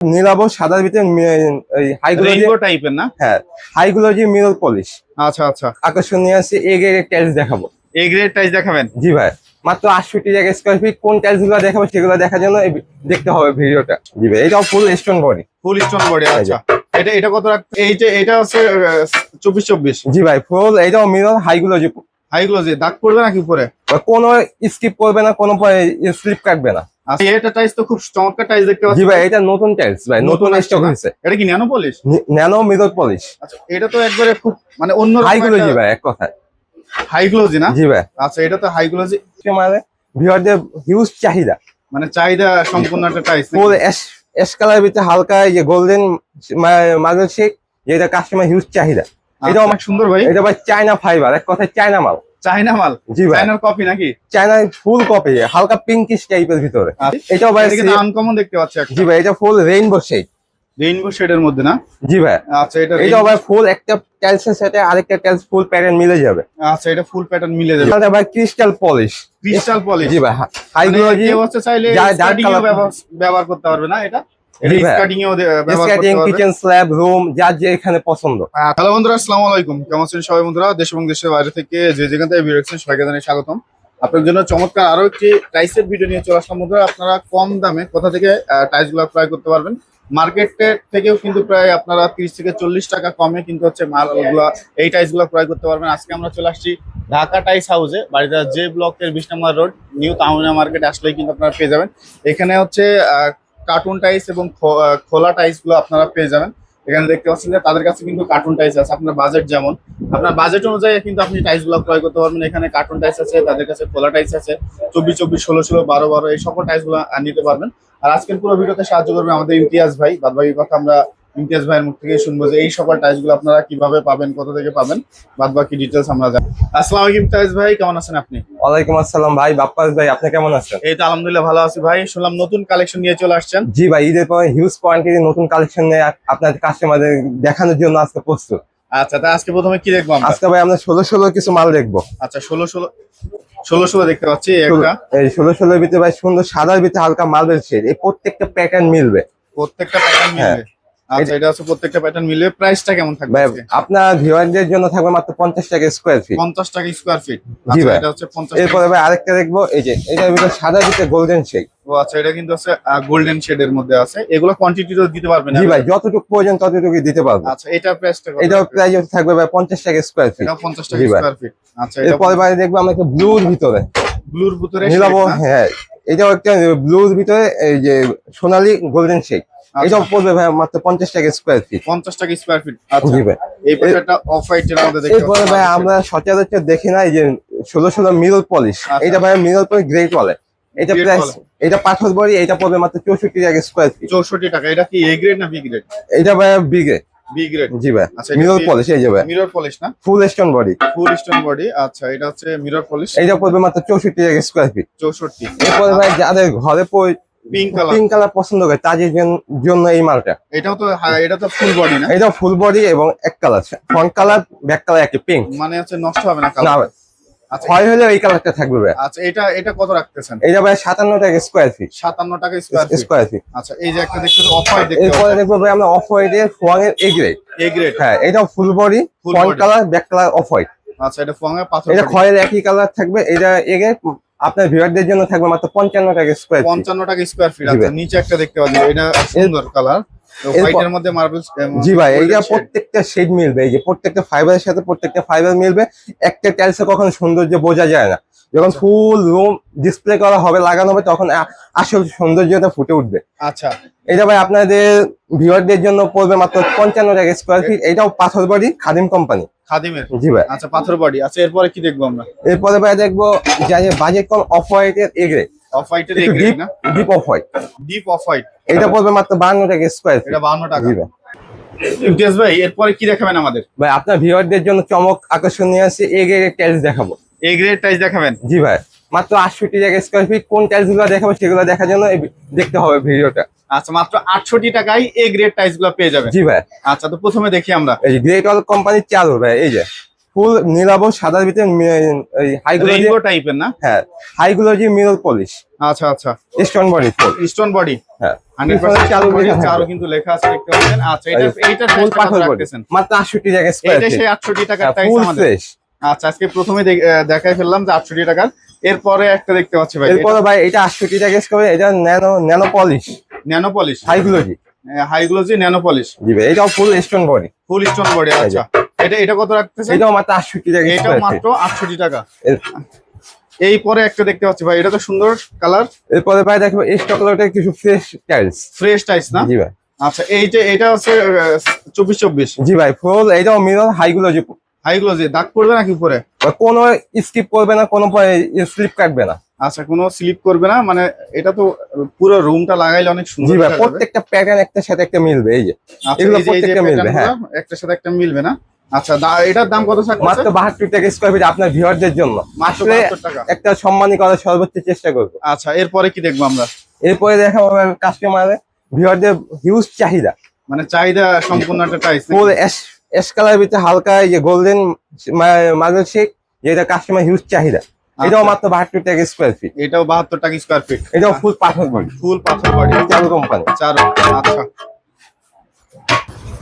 নীলাভ সাদার ভিতরে মি- এই হাইগুলো রেইনবো টাইপের না? হ্যাঁ হাইগুলো যে মিরর পলিশ আচ্ছা আচ্ছা। আকর্ষণীয় আছে এ গ্রেডের টাইলস দেখাবো। এই গ্রেড টাইস দেখাবেন? জি ভাই মাত্র আটষট্টি জায়গায় স্কোয়ার ফিট কোন টাইলসগুলো দেখাবো সেগুলো দেখার জন্য দেখতে হবে ভিডিওটা। জি ভাই এটাও full stone body full stone body আচ্ছা। এটা এটা কত রাখ এইটা এটা হচ্ছে চব্বিশ চব্বিশ। জি ভাই ফুল এটাও মিরর হাইগুলো যে দাগ পড়বে নাকি উপরে? কোনো স্কিপ করবে না কোনো স্লিপ কাটবে না। আচ্ছা এটা টাইস তো খুব চমৎকার টাইস দেখতে জি ভাই এটা নতুন টাইলস ভাই নতুন নতুন স্টক হয়েছে এটা কি nano polish nano mirror polish আচ্ছা এটা তো একবারে খুব মানে অন্য ভাই এক কথায়। না? জি ভাই। আচ্ছা এটা তো মানে ভিউয়ারদের হিউজ চাহিদা। মানে চাহিদা সম্পূর্ণ একটা টাইস এস কালার ভিতরে হালকা যে গোল্ডেন মার্বেল শেক যেটা কাস্টমার হিউজ চাহিদা। এটা এটাও অনেক সুন্দর ভাই। এটা ভাই চায়না ফাইবার এক কথায় চায়না মাল। চাইনা মাল। জি ভাই। চাইনার কপি নাকি? চায়নার ফুল কপি হালকা পিঙ্কিশ টাইপের ভিতরে। আচ্ছা। এটাও ভাই এটা আনকমন দেখতে পাচ্ছি জি ভাই এটা ফুল রেইনবো শেড রেইনবো শেডের মধ্যে না? জি ভাই। আচ্ছা এটা এটাও ভাই ফুল একটা টাইলসের সাথে আরেকটা টাইলস ফুল প্যাটার্ন মিলে যাবে। আচ্ছা এটা ফুল প্যাটার্ন মিলে যাবে। এটা ভাই ক্রিস্টাল পলিশ ক্রিস্টাল পলিশ জি ভাই হাইগুলো জি হচ্ছে চাইলে যা- যার ব্যবহার করতে পারবে না এটা? কিচেন স্ল্যাব রুম যার যে এখানে পছন্দ। হ্যালো বন্ধুরা আসসালামু আলাইকুম। কেমন আছেন সবাই বন্ধুরা? দেশ এবং দেশের বাইরে থেকে যে যেখান থেকে ভিডিও দেখছেন সবাইকে জানাই স্বাগতম। আপনার জন্য চমৎকার আরও একটি টাইসের ভিডিও নিয়ে চলে আসলাম বন্ধুরা। আপনারা কম দামে কোথা থেকে টাইসগুলো ক্রয় করতে পারবেন? মার্কেটের থেকেও কিন্তু প্রায় আপনারা তিরিশ থেকে চল্লিশ টাকা কমে কিন্তু হচ্ছে মালগুলো এই টাইসগুলো ক্রয় করতে পারবেন। আজকে আমরা চলে আসছি ঢাকা টাইস হাউসে বাড়িতে যে ব্লকের বিশ নম্বর রোড নিউ টাউনিয়া মার্কেট আসলেই কিন্তু আপনারা পেয়ে যাবেন। এখানে হচ্ছে কার্টুন টাইস এবং খোলা টাইসগুলো আপনারা পেয়ে যাবেন। এখানে দেখতে পাচ্ছেন যে তাদের কাছে কিন্তু কার্টুন টাইস আছে আপনার বাজেট যেমন। আপনার বাজেট অনুযায়ী কিন্তু আপনি টাইসগুলো ক্রয় করতে পারবেন। এখানে কার্টুন টাইস আছে তাদের কাছে খোলা টাইস আছে। চব্বিশ চব্বিশ ষোলো ষোলো বারো বারো এই সকল টাইসগুলো আহ, নিতে পারবেন। আর আজকের পুরো ভিডিওতে সাহায্য করবে আমাদের ইমতিয়াজ ভাই। বাদ ভাই কথা আমরা ইমতিয়াজ ভাইয়ের মুখ থেকে শুনব যে এই সকল টাইসগুলো আপনারা কীভাবে পাবেন কোথা থেকে পাবেন বাদ বাকি ডিটেলস আমরা জানি। আসসালামু আলাইকুম ইমতিয়াজ ভাই কেমন আছেন আপনি? ওয়ালাইকুম আসসালাম ভাই বাপ্পাস ভাই আপনি কেমন আছেন? এই তো আলহামদুলিল্লাহ ভালো আছি ভাই। শুনলাম নতুন কালেকশন নিয়ে চলে আসছেন। জি ভাই ঈদের পরে হিউজ পয়েন্ট কোয়ান্টিটি নতুন কালেকশন নিয়ে আপ- আপনাদের কাস্টমারদের দেখানোর জন্য আজকে প্রস্তুত। আচ্ছা তা আজকে প্রথমে কি দেখব আমরা? আজকে ভাই আমরা ষোলো ষোলো কিছু মাল দেখব। আচ্ছা ষোলো ষোলো ষোলো ষোলো দেখতে পাচ্ছি একটা। এই ষোলো ষোলোর ভিতরে ভাই সুন্দর সাদার ভিতরে হালকা মার্বেল শেড এই প্রত্যেকটা প্যাটার্ন মিলবে। প্রত্যেকটা প্যাটার্ন। মিলবে। আচ্ছা এটা হচ্ছে প্রত্যেকটা প্যাটার্ন মিলবে প্রাইসটা কেমন থাকবে? আপনার ভিউয়ারদের জন্য থাকবে মাত্র পঞ্চাশ টাকা স্কোয়ার ফিট পঞ্চাশ টাকা স্কোয়ার ফিট জি ভাই। এটা হচ্ছে পঞ্চাশ এরপরে ভাই আরেকটা দেখব এই যে এটার ভিতরে সাদার ভিতরে গোল্ডেন শেড ও আচ্ছা এটা কিন্তু হচ্ছে গোল্ডেন শেডের মধ্যে আছে। এগুলো কোয়ান্টিটিও দিতে পারবেন জি ভাই যতটুকু প্রয়োজন ততটুকু দিতে পারব। আচ্ছা এটা প্রাইসটা এটার প্রাইস থাকবে ভাই পঞ্চাশ টাকা স্কোয়ার ফিট এটা পঞ্চাশ টাকা জি ভাই। স্কোয়ার ফিট আচ্ছা এটা এরপরে ভাই দেখব আমরা একটা ব্লুর ভিতরে। ব্লুর ভিতরে নীলাভ হ্যাঁ এটাও একটা ব্লুর ভিতরে এই যে সোনালী গোল্ডেন আচ্ছা, এটাও পড়বে ভাই মাত্র পঞ্চাশ টাকা স্কোয়ার ফিট পঞ্চাশ টাকা স্কোয়ার ফিট আচ্ছা। ভাই। এই প্যাটার্নটা অফ হোয়াইটের মধ্যে দেখতে এরপরে। ভাই আমরা সচরাচর দেখি না এই যে ষোলো ষোলো মিরর পলিশ আচ্ছা। এটা ভাই মিরর পলিশ গ্রেট বলে এটা প্রাইস এটা পাথর বড়ি এটা পড়বে মাত্র চৌষট্টি টাকা স্কোয়ার ফিট চৌষট্টি টাকা এটা কি এ গ্রেড না বি গ্রেড এটা ভাই বিগে বি গ্রেড জি ভাই। আচ্ছা, মিরর পলিশ এই ভাই। মিরর পলিশ না? Full stone body full stone body আচ্ছা এটা হচ্ছে মিরর পলিশ এটা পড়বে মাত্র চৌষট্টি টাকা স্কোয়ার ফিট চৌষট্টি। এরপরে ভাই যাদের ঘরে পিঙ্ক কালার পিঙ্ক কালার পছন্দ করে তাদের জন্য এই মালটা। এটাও তো এটা তো ফুল বডি না? এটা ফুল বডি এবং এক colour front colour back colour একই পিঙ্ক মানে হচ্ছে নষ্ট হবে না কালার আচ্ছা ক্ষয় হলে এই কালারটা থাকবে ভাই। আচ্ছা এটা এটা কত রাখতেছেন? এটা ভাই সাতান্ন টাকা স্কোয়ার ফিট সাতান্ন টাকা স্কোয়ার ফিট স্কোয়ার ফিট আচ্ছা এই যে একটা দেখতে অফ হোয়াইট দেখতে এরপরে দেখব ভাই আমরা অফ হোয়াইট এর ফোয়াং এর এ গ্রেড এ গ্রেড হ্যাঁ এটা full body Full colour back colour off white আচ্ছা এটা ফোঙে পাথর এটা। খয়ের একই কালার থাকবে এটা এ গ্রেড আপনার ভিউয়ারদের জন্য থাকবে মাত্র পঞ্চান্ন টাকা স্কোয়ার ফিট পঞ্চান্ন টাকা স্কোয়ার ফিট আচ্ছা নিচে একটা দেখতে পাচ্ছি এটা সুন্দর কালার হোয়াইটের মধ্যে মার্বেল জি ভাই এইটা প্রত্যেকটা শেড মিলবে এই যে প্রত্যেকটা ফাইবারের সাথে প্রত্যেকটা ফাইবার মিলবে। একটা টাইলসে কখনো সৌন্দর্য বোঝা যায় না। যখন ফুল রুম ডিসপ্লে করা হবে লাগানো হবে তখন আসল সৌন্দর্যটা ফুটে উঠবে। আচ্ছা। এটা ভাই আপনাদের ভিউয়ারদের জন্য পড়বে মাত্র পঞ্চান্ন টাকা স্কোয়ার ফিট এটাও পাথর বাড়ি খাদিম কোম্পানি খাদিমের? জি ভাই। আচ্ছা পাথর বডি আচ্ছা এরপরে কি দেখব আমরা? এরপরে ভাই দেখব যাদের বাজেট কম অফ হোয়াইটের এগ্রে অফ হোয়াইটের ডিপ না। Deep off white deep off white এটা পড়বে মাত্র বান্ন টাকা স্কোয়ার এটা বাহান্ন টাকা। ইমতিয়াজ ভাই এরপরে কি দেখাবেন আমাদের? ভাই আপনার ভিউয়ারদের জন্য চমক আকর্ষণ নিয়ে আসছে এ গ্রেডের টাইলস দেখাবো। এ গ্রেড টাইস দেখাবেন? জি ভাই মাত্র আটষট্টি টাকা স্কোয়ার ফিট কোন টাইলসগুলো দেখাবো সেগুলো দেখার জন্য দেখতে হবে ভিডিওটা। আচ্ছা মাত্র আটষট্টি টাকায় এ গ্রেড টাইসগুলো পেয়ে যাবেন। জি ভাই। আচ্ছা তো প্রথমে দেখি আমরা। এই অল কোম্পানির চালু ভাই এই যে। ফুল নীলাভ সাদার ভিতরে হাইগুলো রেইনবো টাইপের না? হ্যাঁ হাইগুলো যে মিরর পলিশ আচ্ছা আচ্ছা। Stone body full stone body হ্যাঁ। হান্ড্রেড পিছনে পার্সেন্ট চালু চালু কিন্তু লেখা আছে দেখতে পাচ্ছেন। আচ্ছা এটা এইটা ফুল পাথর রাখতেছেন। মাত্র আটষট্টি টাকা স্কোয়ার এটা সেই আটষট্টি টাকার প্রাইস ফুল আমাদের। আচ্ছা আজকে প্রথমে দেখ- দেখাই ফেললাম যে আটষট্টি টাকার। এরপরে একটা দেখতে পাচ্ছি ভাই। এরপরে ভাই এটা আটষট্টি টাকা স্কোয়ার এটা nano nano polish nano polish হাইগুলো জি ন্যানো পলিশ জি ভাই এটাও full stone body full stone body আচ্ছা। এটা এটা কত রাখতেছে এটাও মাত্র আটষট্টি টাকা এটাও মাত্র আটষট্টি টাকা। এই পরে একটা দেখতে পাচ্ছি ভাই এটা তো সুন্দর কালার এরপরে ভাই দেখব এই চকলেটে কিছু ফ্রেশ টাইলস ফ্রেশ টাইস না? জি ভাই। আচ্ছা এই যে এটা হচ্ছে চব্বিশ চব্বিশ। জি ভাই ফুল এটাও মিরর হাইগুলো জি হাই গ্লোজি দাগ পড়বে নাকি উপরে? কোনো স্কিপ করবে না কোনো স্লিপ কাটবে না। আচ্ছা কোনো স্লিপ করবে না মানে এটা তো পুরো রুমটা লাগাইলে অনেক সুন্দর জি ভাই প্রত্যেকটা প্যাটার্ন একটার সাথে একটা মিলবে এই যে। আচ্ছা, এগুলো যে- যে প্রত্যেকটা মিলবে, গুলো একটার সাথে একটা মিলবে না? আচ্ছা এটার দাম কত থাকছে মাত্র বাহাত্তর টাকা স্কোয়ার ফিট আপনার ভিউয়ারদের জন্য। মাত্র আসলে 72 টাকা। একটা সম্মানী করার সর্বোচ্চ চেষ্টা করব। আচ্ছা এরপরে কি দেখব আমরা? এরপরে দেখা হবে ভিউয়ারদের হিউজ চাহিদা। মানে চাহিদা সম্পূর্ণ একটা টাইস ফুল এস এস কালার ভিতরে হালকা যে গোল্ডেন মার্বেল শেক যেটা কাস্টমার হিউজ চাহিদা। এটাও মাত্র বাহাত্তর টাকা স্কোয়ার ফিট এটাও বাহাত্তর টাকা স্কোয়ার ফিট এটাও ফুল পাথর বডি ফুল পাথর বাড়ি চালু কোম্পানি চার আচ্ছা।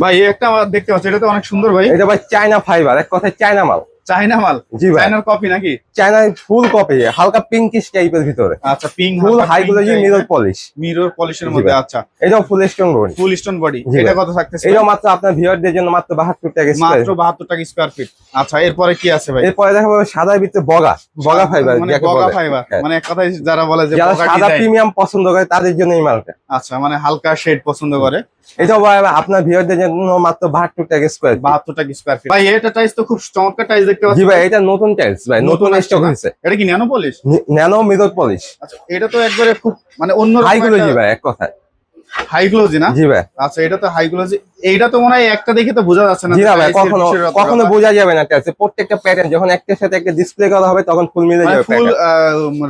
ভাই একটা আমার দেখতে পাচ্ছি এটা তো অনেক সুন্দর ভাই। এটা ভাই চায়না ফাইবার এক কথায় চায়না মাল। চাইনা মাল? জি ভাই। চাইনার কপি নাকি? চায়না ফুল কপি হালকা পিঙ্কিশ টাইপের ভিতরে। আচ্ছা পিঙ্ক ফুল হাইগুলোজি মিরর পলিশ মিরর পলিশের মধ্যে আচ্ছা। এটাও full stone body full stone body এটা। কত থাকতেছে? এটাও মাত্র আপনার ভিউয়ারদের জন্য মাত্র বাহাত্তর টাকা স্কোয়ার মাত্র বাহাত্তর টাকা স্কোয়ার ফিট আচ্ছা এরপরে কি আছে ভাই? এরপরে দেখা যাবে সাদার ভিতরে বগা। বগা ফাইবার মানে বগা ফাইবার হ্যাঁ। মানে এক কথায় যারা বলে যে যারা সাদা প্রিমিয়াম পছন্দ করে তাদের জন্য এই মালটা। আচ্ছা মানে হালকা শেড পছন্দ করে। এটাও ভাই আপনার ভিউয়ারদের জন্য মাত্র বাহাত্তর টাকা স্কোয়ার বাহাত্তর টাকা স্কোয়ার ফিট ভাই এটা টাইস তো খুব চমৎকার টাইলস দেখতে জি পাচ্ছি ভাই এটা নতুন টাইলস ভাই নতুন স্টক? হয়েছে এটা কি nano polish nano mirror polish আচ্ছা এটা তো একবারে খুব মানে অন্য হাইগুলোজি ভাই এক কথায়। হাই গ্লোজি না? জি ভাই। আচ্ছা এটা তো হাইগ্লোজি। এইটা তো মনে হয় একটা দেখে তো বোঝা যাচ্ছে না জি ভাই কখনো কখনো বোঝা যাবে না আচ্ছা প্রত্যেকটা প্যাটার্ন যখন একটার সাথে একটা ডিসপ্লে করা হবে তখন ফুল মিলে মানে যাবে ফুল।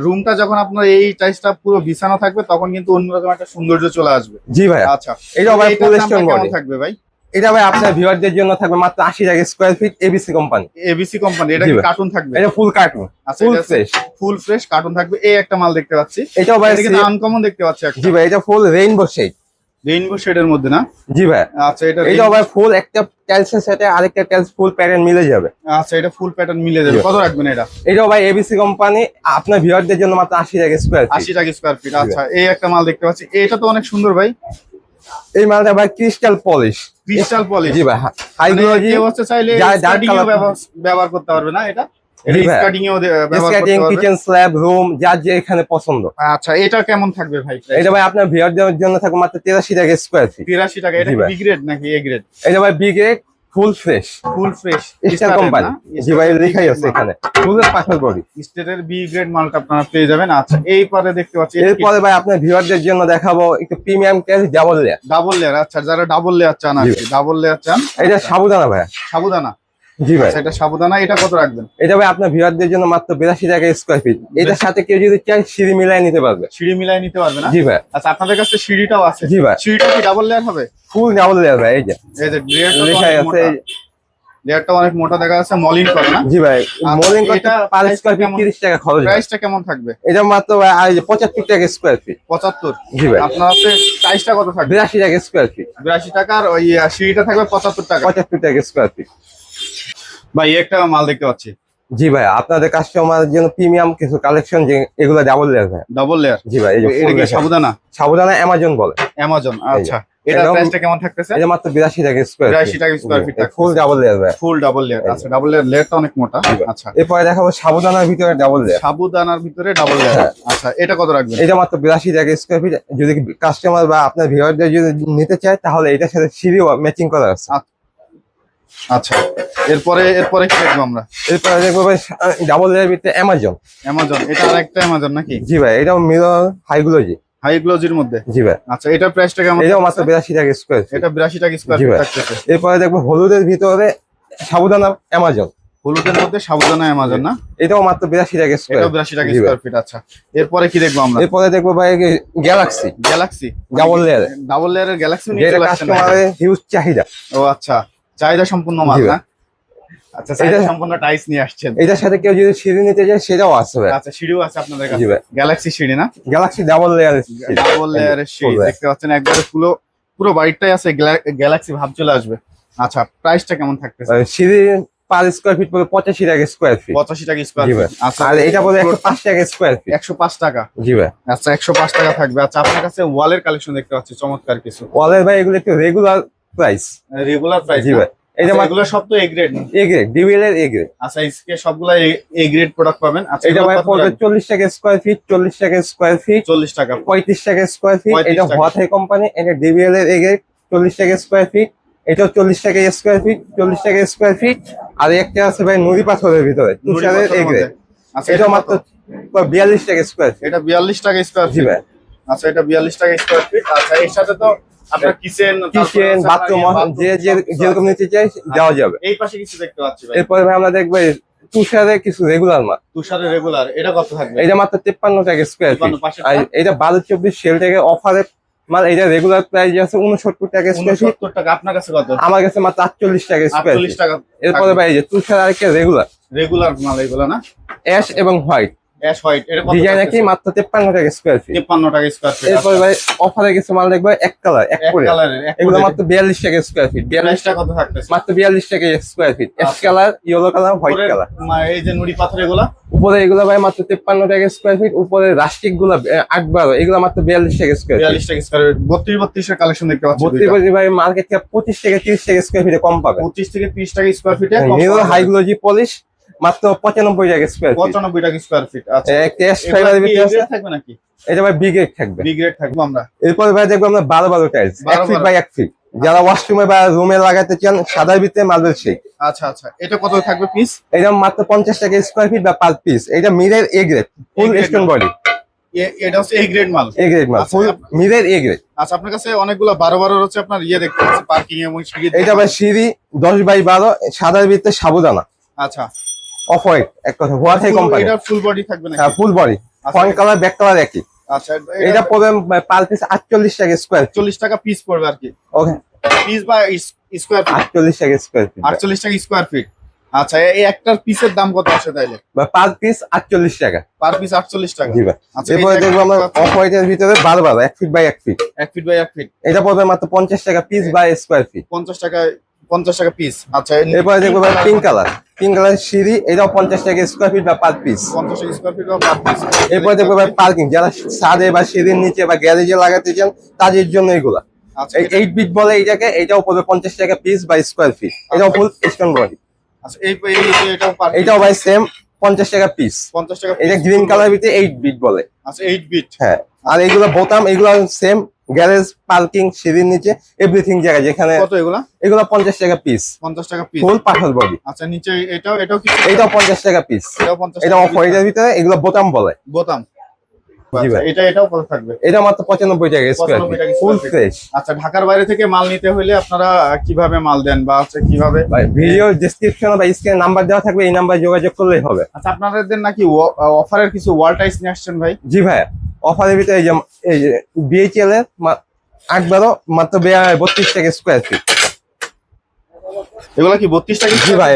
রুমটা যখন আপনার এই টাইসটা পুরো বিছানো থাকবে তখন কিন্তু অন্যরকম একটা সৌন্দর্য চলে আসবে। জি ভাই। আচ্ছা। এটা ভাই ফুল স্টোন বডি থাকবে ভাই? এটা ভাই আপনার ভিউয়ারদের জন্য থাকবে মাত্র আশি টাকা square feet ABC company ABC company এটা কি। কার্টুন থাকবে? এটা full carton full fresh full fresh carton থাকবে। এই একটা মাল দেখতে পাচ্ছি। এটাও ভাই এটা কিন্তু আনকমন দেখতে পাচ্ছি একটা। জি ভাই এটা ফুল রেইনবো শেড রেইনবো শেডের মধ্যে না? জি ভাই। আচ্ছা এটা এটাও ভাই ফুল একটা টাইলসের সাথে আরেকটা টাইলস ফুল প্যাটার্ন মিলে যাবে। আচ্ছা এটা ফুল প্যাটার্ন মিলে যাবে। কত রাখবেন এটা? এটাও ভাই এবিসি কোম্পানি আপনার ভিউয়ারদের জন্য মাত্র আশি টাকা স্কোয়ার ফিট আশি টাকা স্কোয়ার ফিট আচ্ছা এই একটা মাল দেখতে পাচ্ছি। এটা তো অনেক সুন্দর ভাই। এই মালটা ভাই ক্রিস্টাল পলিশ ক্রিস্টাল পলিশ জি ভাই হাই গ্লোজি হচ্ছে চাইলে যার ব্যবহার করতে পারবে না এটা। কিচেন স্ল্যাব রুম যার যে এখানে পছন্দ। আচ্ছা এটা কেমন থাকবে ভাই? এটা ভাই আপনার ভিউয়ারদের জন্য থাকবে মাত্র তেরাশি টাকা স্কোয়ার ফিট তিরাশি টাকা এটা বিগ্রেড বি গ্রেড নাকি এ গ্রেড এটা ভাই B grade full fresh full fresh star company জি ভাই লেখাই আছে এখানে ফুলের পাথর বডি স্টেটের বি গ্রেড মালটা আপনারা পেয়ে যাবেন আচ্ছা এই পরে দেখতে পাচ্ছি এরপরে ভাই আপনার ভিউয়ারদের জন্য দেখাবো একটু premium cash double layer double layer আচ্ছা যারা ডাবল লেয়ার চান আর ডাবল লেয়ার চান এটা সাবুদানা ভাই সাবুদানা জি ভাই। আচ্ছা এটা সাবুদানা এটা কত রাখবেন? এটা ভাই আপনার ভিউয়ারদের জন্য মাত্র বিরাশি টাকা স্কোয়ার ফিট এটার সাথে কেউ যদি চায় সিঁড়ি মিলাই নিতে পারবে। সিঁড়ি মিলাই নিতে পারবে না? জি ভাই। আচ্ছা আপনাদের কাছে সিঁড়িটাও আছে। জি ভাই। সিঁড়িটা কি ডাবল লেয়ার হবে? ফুল ডাবল লেয়ার ভাই এই যে। এই যে লেয়ারটা অনেক আছে মোটা। লেয়ারটা অনেক মোটা দেখা যাচ্ছে মলিন করে না? জি ভাই মোলিং করতে পার স্কোয়ার ফিট কেমন? তিরিশ টাকা খরচ প্রাইসটা কেমন থাকবে? এটা মাত্র ভাই আর এই যে পঁচাত্তর টাকা স্কোয়ার ফিট পঁচাত্তর? জি ভাই। আপনার হচ্ছে প্রাইসটা কত থাকবে? বিরাশি টাকা স্কোয়ার ফিট বিরাশি টাকার ওই সিঁড়িটা থাকবে পঁচাত্তর টাকা। পঁচাত্তর টাকা স্কোয়ার ফিট ভাই একটা মাল দেখতে পাচ্ছি। জি ভাই আপনাদের কাস্টমারের জন্য প্রিমিয়াম কিছু কালেকশন যে এগুলো ডাবল লেয়ার ভাই। ডাবল লেয়ার জি ভাই এটা কি সাবুদানা? সাবুদানা অ্যামাজন বলে। অ্যামাজন আচ্ছা। এটা প্রাইসটা কেমন থাকতেছে? এটা মাত্র বিরাশি টাকা স্কোয়ার বিরাশি টাকা square feet থাকতেছে। ফুল ডাবল লেয়ার ভাই ফুল ডাবল লেয়ার আচ্ছা ডাবল লেয়ার লেয়ারটা অনেক মোটা। আচ্ছা। এরপরে দেখাবো সাবুদানার ভিতরে ডাবল লেয়ার সাবুদানার ভিতরে ডাবল লেয়ার হ্যাঁ। আচ্ছা এটা কত রাখবেন? এটা মাত্র বিরাশি টাকা স্কোয়ার ফিট যদি কাস্টমার বা আপনার ভিউয়ারদের যদি নিতে চায় তাহলে এটার সাথে সিঁড়িও ম্যাচিং করা আছে। আচ্ছা এরপরে এরপরে কি দেখব আমরা? এরপরে দেখব ভাই ডাবল লেয়ার ভিতরে অ্যামাজন অ্যামাজন এটা আর একটা অ্যামাজন নাকি? জি ভাই এটাও মিরর হাইগুলোজি হাই মধ্যে? জি ভাই। আচ্ছা এটা প্রাইসটা কেমন এটাও মাত্র টাকা স্কোয়ার এটা টাকা স্কোয়ার। থাকতেছে। এরপরে দেখব হলুদের ভিতরে সাবুদানা অ্যামাজন হলুদের মধ্যে সাবুদানা অ্যামাজন না? এটাও মাত্র বিরাশি টাকা এটাও স্কোয়ার বিরাশি টাকা স্কোয়ার ফিট আচ্ছা। এরপরে কি দেখব আমরা? এরপরে দেখব ভাই galaxy galaxy double layer double লেয়ারের গ্যালাক্সি নিয়ে চলে? কাস্টমারের হিউজ চাহিদা। ও আচ্ছা। চাহিদা সম্পূর্ণ মাল না? আচ্ছা এটা- সম্পূর্ণ টাইস নিয়ে আসছেন। এটার সাথে কেউ যদি সিঁড়ি নিতে চায় সেটাও আছে আচ্ছা সিঁড়িও আছে আপনাদের কাছে। গ্যালাক্সি সিঁড়ি না? গ্যালাক্সি ডাবল ডাবল লেয়ারের সিঁড়ি। দেখতে পাচ্ছেন একবারে পুরো পুরো বাড়িটাই আছে গ্যালাক্সি ভাব চলে আসবে। আচ্ছা প্রাইসটা কেমন থাকতেছে? সিঁড়ি পার স্কোয়ার ফিট পড়বে পঁচাশি টাকা স্কোয়ার ফিট পঁচাশি টাকা স্কোয়ার আচ্ছা আর এটা পড়বে একশো পাঁচ টাকা স্কোয়ার ফিট একশো পাঁচ টাকা। জি ভাই। আচ্ছা একশো পাঁচ টাকা থাকবে। আচ্ছা আপনার কাছে ওয়ালের কালেকশন দেখতে পাচ্ছি চমৎকার কিছু। ওয়ালের ভাই এগুলো একটু রেগুলার প্রাইস রেগুলার প্রাইস জি ভাই এটা মাত্র এগুলো সব তো A grade A grade DBL এর এ গ্রেড আচ্ছা এসকে সবগুলা এ গ্রেড প্রোডাক্ট পাবেন। আচ্ছা এটা ভাই পড়বে টাকা? স্কোয়ার ফিট চল্লিশ টাকা স্কোয়ার ফিট চল্লিশ টাকা। পঁয়ত্রিশ টাকা স্কোয়ার ফিট এটা হোয়াথাই কোম্পানি এটা ডিবিএল এর এ গ্রেড চল্লিশ টাকা স্কোয়ার ফিট এটাও চল্লিশ টাকা স্কোয়ার ফিট চল্লিশ টাকা স্কোয়ার ফিট আর একটা আছে ভাই নুড়ি পাথরের ভিতরে তুষারের এ গ্রেড আচ্ছা এটা এটা মাত্র মাত্র বিয়াল্লিশ টাকা স্কোয়ার ফিট এটা বিয়াল্লিশ টাকা স্কোয়ার জি ফিট ভাই। আচ্ছা এটা বিয়াল্লিশ টাকা স্কোয়ার ফিট আচ্ছা এর সাথে তো কিচেন কিচেন বাথরুম যে যে- যেরকম নিতে চাই দেওয়া যাবে। এই পাশে কিছু দেখতে পাচ্ছি এরপরে ভাই আমরা দেখব এই তুষারের কিছু রেগুলার মাল। তুষারের রেগুলার এটা কত থাকবে? এটা মাত্র তেপ্পান্ন টাকা স্কোয়ার ফিট 53 পাশেরটা? আর এটা বারো চব্বিশ সেল থেকে অফারে মাল এটা রেগুলার প্রাইস আছে উনসত্তর টাকা স্কোয়ার ফিট টাকা আপনার কাছে কত? আমার কাছে মাত্র আটচল্লিশ টাকা স্কোয়ার টাকা। এরপরে ভাই যে তুষার আরেকটা রেগুলার রেগুলার মাল এগুলো না? অ্যাশ এবং হোয়াইট অ্যাশ হোয়াইট এটা কত ডিজাইন একই মাত্র তেপ্পান্ন টাকা স্কোয়ার ফিট তিপ্পান্ন টাকা স্কোয়ার ফিট এরপরে ভাই অফারে কিছু মাল দেখব এক কালার এক এক করে। কালারের এগুলো মাত্র বিয়াল্লিশ টাকা স্কোয়ার ফিট বিয়াল্লিশ প্রাইসটা কত থাকতেছে? মাত্র বিয়াল্লিশ টাকা স্কোয়ার ফিট অ্যাশ আচ্ছা। Colour yellow colour white colour এই যে নুড়ি পাথর এগুলা? উপরে এগুলো ভাই মাত্র তেপ্পান্ন টাকা স্কোয়ার ফিট উপরে রাস্টিকগুলো আট বারো এগুলো মাত্র বিয়াল্লিশ টাকা স্কোয়ার ফিট বিয়াল্লিশ টাকা স্কোয়ার কালেকশন দেখতে পাচ্ছি ভাই মার্কেট থেকে পঁচিশ থেকে তিরিশ টাকা স্কোয়ার ফিটে কম পাবে। পঁচিশ থেকে ত্রিশ টাকা স্কোয়ার ফিটে হাইগ্লোজি পলিশ মাত্র পঁচানব্বই টাকা স্কোয়ার ফিট পঁচানব্বই টাকা স্কোয়ার ফিট আচ্ছা। একটা অ্যাশ ফাইবারের ভিতরে আছে? থাকবে নাকি? এটা ভাই বিগ রেট থাকবে। বি গ্রেড থাকব আমরা। এরপরে ভাই দেখব আমরা বারো বারো টাইলস এক ফিট বাই এক ফিট যারা ওয়াশরুমে বা রুমে লাগাতে চান সাদার ভিতরে মার্বেল শেক আচ্ছা আচ্ছা। এটা কত থাকবে পিস এটা মাত্র পঞ্চাশ টাকা স্কোয়ার ফিট বা পার পিস এটা মিরের A grade full stone body এটা হচ্ছে গ্রেড মাল এ গ্রেড মাল ফুল মিরের এ গ্রেড আচ্ছা আপনার কাছে অনেকগুলো হচ্ছে আপনার ইয়ে দেখতে পাচ্ছি পার্কিং এবং সিঁড়ি এটা ভাই সিঁড়ি দশ বাই বারো সাদার ভিতরে সাবুদানা। আচ্ছা। অফ হোয়াইট এক কথা হোয়াথাই কোম্পানি এটা ফুল বডি থাকবে নাকি? হ্যাঁ full body front colour back colour একই। আচ্ছা এটা পড়বে পার পিস আটচল্লিশ টাকা স্কোয়ার ফিট চল্লিশ টাকা পিস পড়বে আর কি। ওকে পিস বা স্কোয়ার ফিট আটচল্লিশ টাকা স্কোয়ার ফিট আটচল্লিশ টাকা স্কোয়ার ফিট আচ্ছা এই একটার পিসের দাম কত আছে তাইলে? পার পিস আটচল্লিশ টাকা। পার পিস আটচল্লিশ টাকা। জি ভাই। আচ্ছা এরপরে দেখব আমরা অফ হোয়াইটের ভিতরে বারো বারো এক ফিট বাই এক ফিট এক ফিট বাই এক ফিট এটা পড়বে মাত্র পঞ্চাশ টাকা পিস বাই স্কোয়ার ফিট পঞ্চাশ টাকা পঞ্চাশ টাকা পিস আচ্ছা এরপরে দেখব ভাই পিঙ্ক কালার পিঙ্ক কালার সিঁড়ি এটাও পঞ্চাশ টাকা স্কোয়ার ফিট বা পার পিস পঞ্চাশ স্কোয়ার ফিট বা পার পিস এরপরে দেখব ভাই পার্কিং যারা ছাদে বা সিঁড়ির নিচে বা গ্যারেজে লাগাতে চান তাদের জন্য এগুলা। আচ্ছা এই এইট বিট বলে এইটাকে এটাও পড়বে পঞ্চাশ টাকা পিস বাই স্কোয়ার ফিট এটাও ফুল স্টোন বডি আচ্ছা এটাও ভাই সেম পঞ্চাশ টাকা পিস পঞ্চাশ টাকা এটা। গ্রিন কালার ভিতরে এইট বিট বলে। আচ্ছা এইট বিট হ্যাঁ আর এইগুলো বোতাম এগুলো সেম গ্যারেজ পার্কিং সিঁড়ির নিচে এভরিথিং জায়গা যেখানে কত এগুলা? এগুলো পঞ্চাশ টাকা পিস পঞ্চাশ টাকা পিস ফুল পাথর বডি আচ্ছা নিচে এটাও এটাও কি এটাও পঞ্চাশ টাকা পিস এটাও পঞ্চাশ এটা টাকা অফ হোয়াইটের ভিতরে এগুলো বোতাম বলে। বোতাম। আচ্ছা। এটা এটাও কত থাকবে। এটা মাত্র পঁচানব্বই টাকা স্কোয়ার 95 টাকা ফুল ফ্রেশ আচ্ছা ঢাকার বাইরে থেকে মাল নিতে হলে আপনারা কীভাবে মাল দেন বা হচ্ছে কীভাবে? ভিডিও ডিসক্রিপশনে বা স্ক্রিনে নাম্বার দেওয়া থাকবে এই নাম্বারে যোগাযোগ করলেই হবে। আচ্ছা আপনাদের নাকি অফারের কিছু ওয়াল টাইস নিয়ে আসছেন ভাই? জি ভাই। অফারের ভিতরে এই যে এই যে বিএইচএল এর আট বারো মাত্র বেয়া- বত্রিশ টাকা স্কোয়ার ফিট এগুলো কি বত্রিশ টাকা জি ভাই,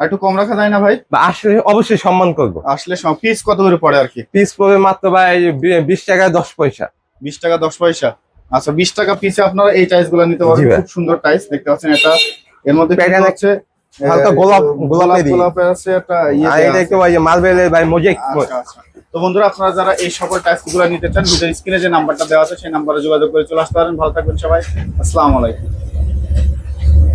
একটু কম রাখা যায় না ভাই? আসলে অবশ্যই সম্মান করব। আসলে পিস কত করে পড়ে আর কি? পিস পড়বে মাত্র ভাই বিশ টাকা দশ পয়সা। বিশ টাকা দশ পয়সা। আচ্ছা বিশ টাকা পিসে আপনারা এই টাইসগুলো নিতে পারবেন। খুব সুন্দর টাইস দেখতে পাচ্ছেন এটা। এর মধ্যে Pattern হচ্ছে? হালকা গোলাপ- গোলাপ গোলাপের আছে একটা ইয়ে এটা একটু ভাই মার্বেলের ভাই মোজেক আচ্ছা। তো বন্ধুরা, আপনারা যারা এই সকল টাস্কগুলো নিতে চান ভিডিও স্ক্রিনে যে নাম্বারটা দেওয়া আছে, সেই নাম্বারে যোগাযোগ করে চলে আসতে পারেন। ভালো থাকবেন সবাই। আসসালামু আলাইকুম।